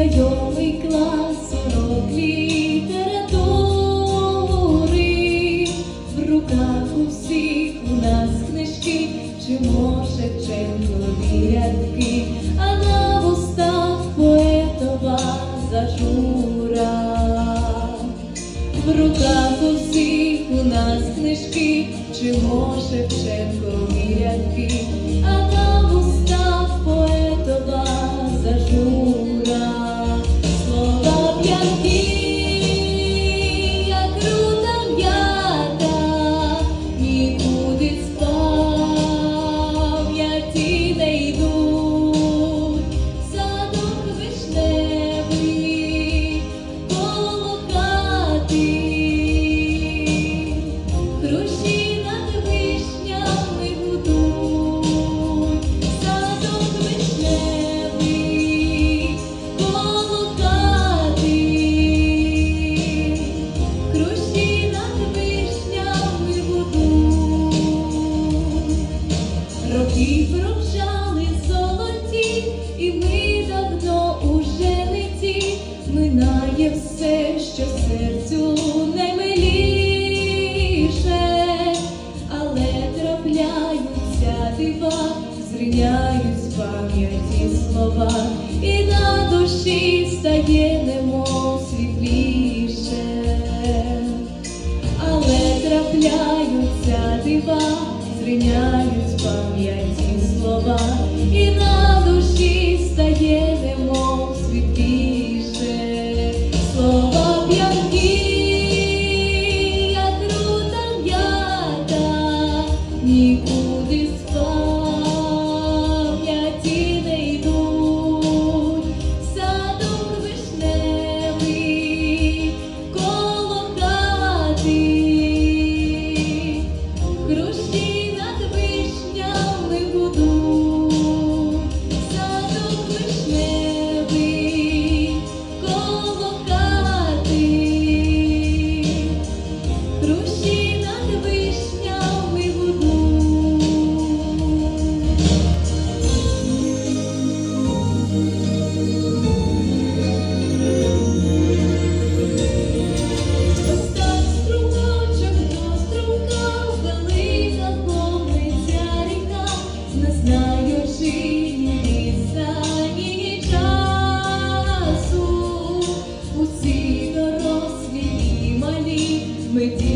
знайомий клас урок літератури, в руках у всіх у нас книжки, чи може ченкові рядки, а на вустах поетова зажура, в руках у всіх у нас книжки, чи може ченкові рядки. слова, і на душі стає немов світліше, але трапляються дива, зриняють пам'яті слова, і на душі стає немов make